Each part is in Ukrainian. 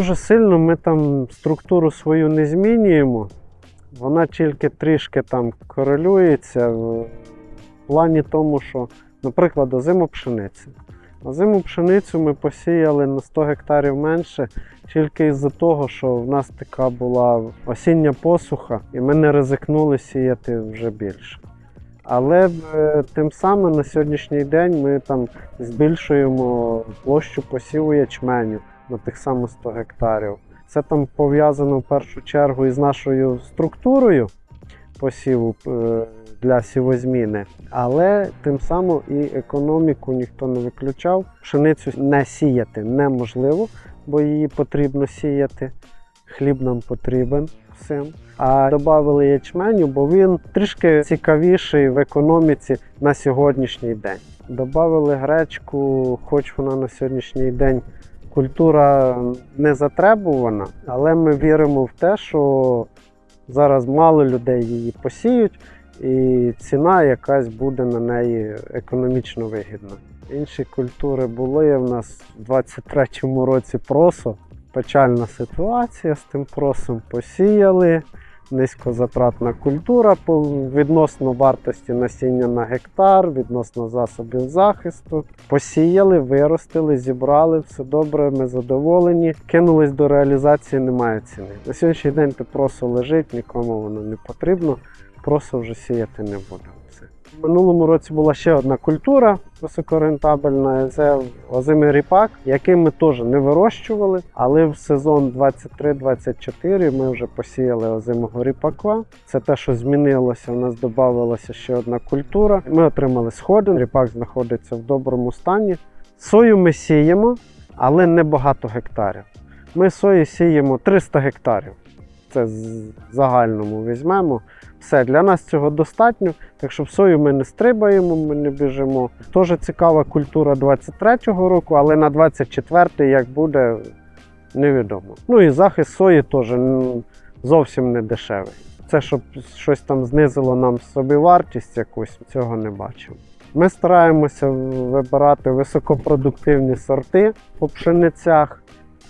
Дуже сильно ми там структуру свою не змінюємо. Вона тільки трішки там корелюється в плані тому, що, наприклад, озиму пшениці. Озиму пшеницю ми посіяли на 100 гектарів менше, тільки із-за того, що в нас така була осіння посуха, і ми не ризикнули сіяти вже більше. Але е, тим самим на сьогоднішній день ми там збільшуємо площу посіву ячменю на тих самих 100 гектарів. Це там пов'язано в першу чергу із нашою структурою посіву е, для сівозміни, але тим самим і економіку ніхто не виключав. Пшеницю не сіяти неможливо, бо її потрібно сіяти. Хліб нам потрібен всім. А додали ячменю, бо він трішки цікавіший в економіці на сьогоднішній день. Добавили гречку, хоч вона на сьогоднішній день культура не затребувана, але ми віримо в те, що зараз мало людей її посіють, і ціна якась буде на неї економічно вигідна. Інші культури були в нас в 23-му році просо. Печальна ситуація з тим просом посіяли. Низькозатратна культура відносно вартості насіння на гектар, відносно засобів захисту. Посіяли, виростили, зібрали, все добре, ми задоволені. Кинулись до реалізації, немає ціни. На сьогоднішній день те просо лежить, нікому воно не потрібно, просо вже сіяти не будемо. В минулому році була ще одна культура високорентабельна. Це озимий ріпак, який ми теж не вирощували, але в сезон 23-24 ми вже посіяли озимого ріпака. Це те, що змінилося. У нас додавалася ще одна культура. Ми отримали сходи. Ріпак знаходиться в доброму стані. Сою ми сіємо, але не багато гектарів. Ми сої сіємо 300 гектарів. Це з загальному візьмемо. Все, для нас цього достатньо. Так що в сою ми не стрибаємо, ми не біжимо. Теж цікава культура 23-го року, але на 24-й як буде, невідомо. Ну і захист сої теж зовсім не дешевий. Це щоб щось там знизило нам собівартість якусь, цього не бачимо. Ми стараємося вибирати високопродуктивні сорти по пшеницях,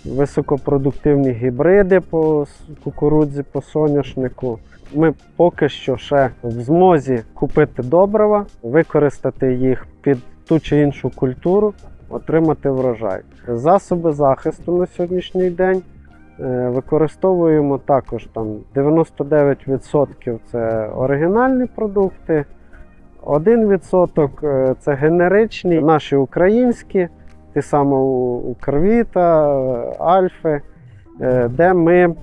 високопродуктивні гібриди по кукурудзі, по соняшнику. Ми поки що ще в змозі купити добрива, використати їх під ту чи іншу культуру, отримати врожай. Засоби захисту на сьогоднішній день е, використовуємо також там 99% це оригінальні продукти, 1% е, це генеричні, наші українські, ті саме у- Укрвіта, е, Альфи, е, де ми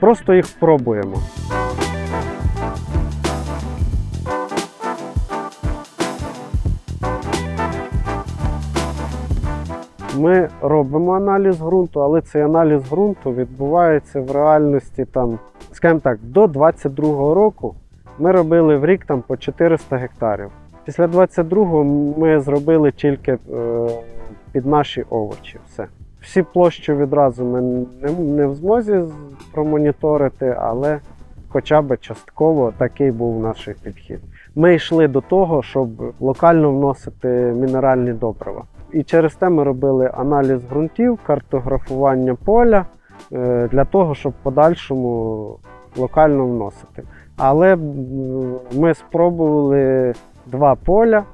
просто їх пробуємо. Ми робимо аналіз ґрунту, але цей аналіз ґрунту відбувається в реальності там, скажімо так, до 22-го року ми робили в рік там по 400 гектарів. Після 22-го ми зробили тільки е, під наші овочі. Все. Всі площі відразу ми не, не в змозі промоніторити, але хоча б частково такий був наш підхід. Ми йшли до того, щоб локально вносити мінеральні добрива. І через те ми робили аналіз ґрунтів, картографування поля е, для того, щоб в подальшому локально вносити. Але ми спробували два поля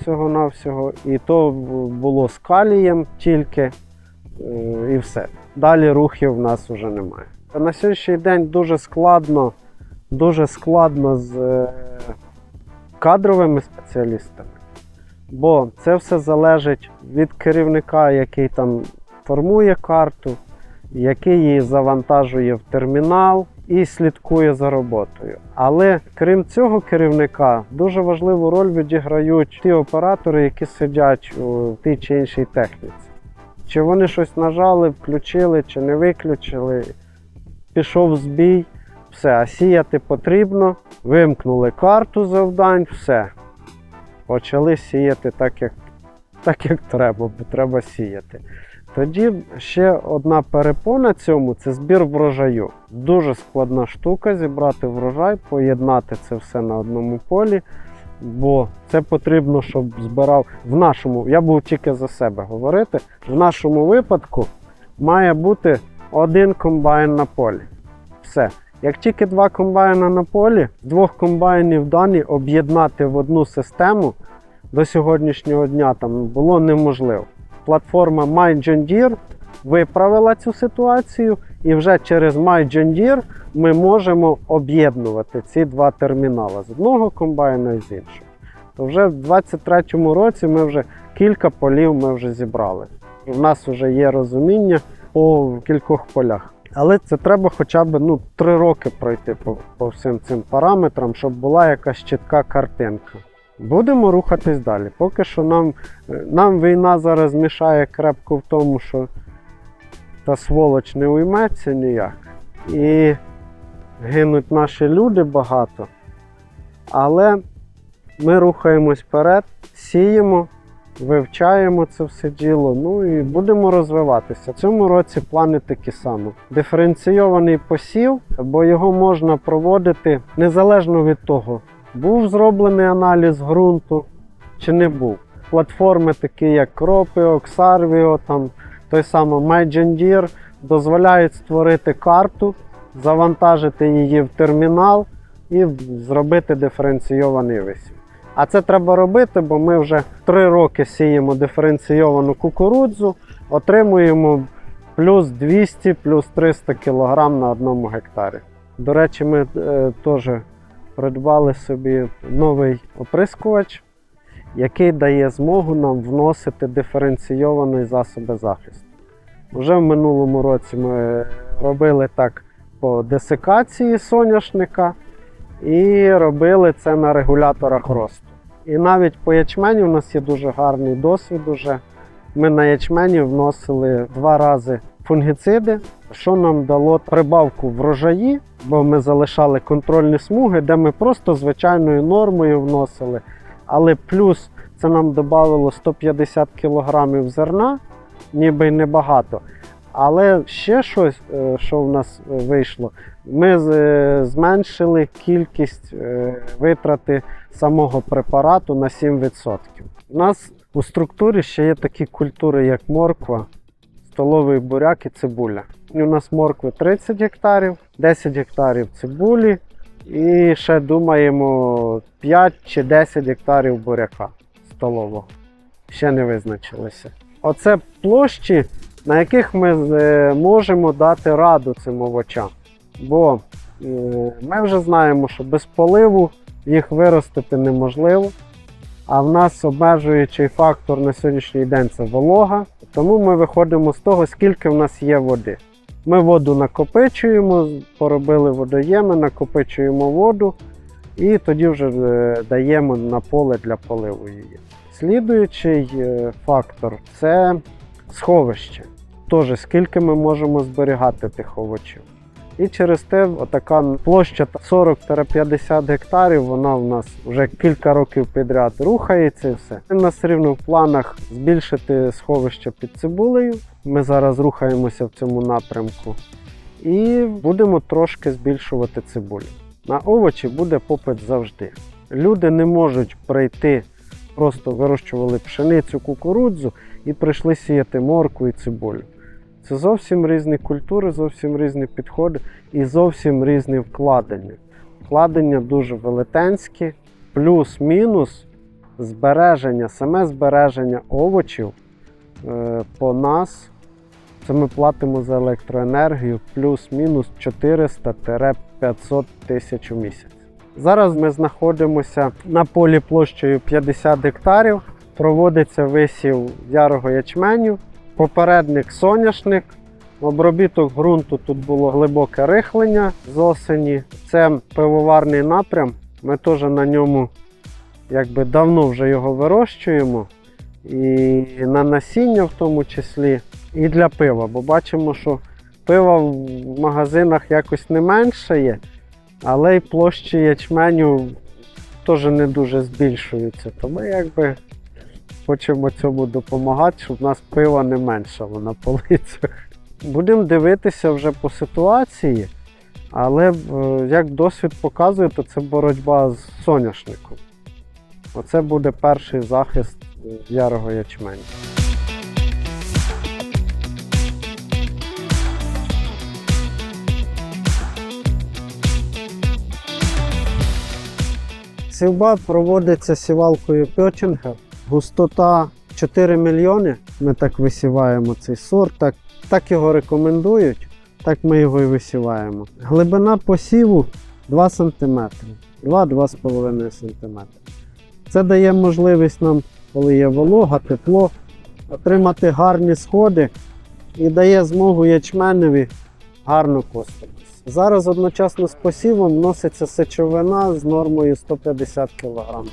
всього-навсього, і то було з калієм тільки, е, і все. Далі рухів в нас вже немає. На сьогоднішній день дуже складно, дуже складно з е, кадровими спеціалістами. Бо це все залежить від керівника, який там формує карту, який її завантажує в термінал і слідкує за роботою. Але крім цього керівника, дуже важливу роль відіграють ті оператори, які сидять у тій чи іншій техніці. Чи вони щось нажали, включили, чи не виключили, пішов збій, все, а сіяти потрібно, вимкнули карту завдань, все. Почали сіяти так, як, так, як треба, бо треба сіяти. Тоді ще одна перепона цьому це збір врожаю. Дуже складна штука зібрати врожай, поєднати це все на одному полі. Бо це потрібно, щоб збирав в нашому, я був тільки за себе говорити. В нашому випадку має бути один комбайн на полі. Все. Як тільки два комбайна на полі, двох комбайнів дані об'єднати в одну систему до сьогоднішнього дня там було неможливо. Платформа MyJohnDeere виправила цю ситуацію, і вже через MyJohnDeere ми можемо об'єднувати ці два термінали з одного комбайна і з іншого. То вже в 2023 році ми вже кілька полів ми вже зібрали. У нас вже є розуміння по кількох полях. Але це треба хоча б ну, три роки пройти по, по всім цим параметрам, щоб була якась чітка картинка. Будемо рухатись далі. Поки що нам, е, нам війна зараз мішає крепко в тому, що та сволоч не уйметься ніяк. І гинуть наші люди багато. Але ми рухаємось вперед, сіємо, вивчаємо це все діло, ну і будемо розвиватися. В цьому році плани такі самі. Диференційований посів, бо його можна проводити незалежно від того, був зроблений аналіз ґрунту чи не був. Платформи, такі як Кропіо, Xarvio, там той самий MyJohnDeere, дозволяють створити карту, завантажити її в термінал і зробити диференційований висів. А це треба робити, бо ми вже три роки сіємо диференційовану кукурудзу, отримуємо плюс 200, плюс 300 кг на одному гектарі. До речі, ми е, теж придбали собі новий оприскувач, який дає змогу нам вносити диференційовані засоби захисту. Вже в минулому році ми робили так по десикації соняшника і робили це на регуляторах росту. І навіть по ячменю у нас є дуже гарний досвід. Уже. Ми на ячмені вносили два рази фунгіциди, що нам дало прибавку врожаї, бо ми залишали контрольні смуги, де ми просто звичайною нормою вносили. Але плюс це нам додало 150 кг зерна, ніби й небагато. Але ще щось, е, що в нас е, вийшло, ми е, зменшили кількість витрати самого препарату на 7%. У нас у структурі ще є такі культури, як морква, столовий буряк і цибуля. І у нас моркви 30 гектарів, 10 гектарів цибулі, і ще думаємо 5 чи 10 гектарів буряка столового. Ще не визначилися. Оце площі, на яких ми е, можемо дати раду цим овочам. Бо е, ми вже знаємо, що без поливу їх виростити неможливо. А в нас обмежуючий фактор на сьогоднішній день це волога. Тому ми виходимо з того, скільки в нас є води. Ми воду накопичуємо, поробили водоєми, накопичуємо воду і тоді вже е, даємо на поле для поливу її. Слідуючий е, фактор це сховище. Тож, скільки ми можемо зберігати тих овочів. І через те така площа 40-50 гектарів, вона в нас вже кілька років підряд рухається і все. У нас рівно в планах збільшити сховище під цибулею. Ми зараз рухаємося в цьому напрямку. І будемо трошки збільшувати цибулю. На овочі буде попит завжди. Люди не можуть прийти, просто вирощували пшеницю, кукурудзу і прийшли сіяти морку і цибулю. Це зовсім різні культури, зовсім різні підходи і зовсім різні вкладення. Вкладення дуже велетенські, плюс-мінус збереження, саме збереження овочів е, по нас. Це ми платимо за електроенергію плюс-мінус 400-500 тисяч у місяць. Зараз ми знаходимося на полі площею 50 гектарів. Проводиться висів ярого ячменю, попередник соняшник. Обробіток ґрунту тут було глибоке рихлення з осені. Це пивоварний напрям. Ми теж на ньому якби давно вже його вирощуємо. І на насіння в тому числі, і для пива. Бо бачимо, що пива в магазинах якось не менше є, але й площі ячменю теж не дуже збільшуються. Тому якби хочемо цьому допомагати, щоб в нас пива не меншало на полицях. Будемо дивитися вже по ситуації, але е, як досвід показує, то це боротьба з соняшником. Оце буде перший захист е, ярого ячменю. Сівба проводиться сівалкою Пьотінгер. Густота 4 мільйони. Ми так висіваємо цей сорт. Так, так його рекомендують, так ми його і висіваємо. Глибина посіву 2 см. 2-2,5 см. Це дає можливість нам, коли є волога, тепло, отримати гарні сходи і дає змогу ячменеві гарно коститись. Зараз одночасно з посівом вноситься сечовина з нормою 150 кг.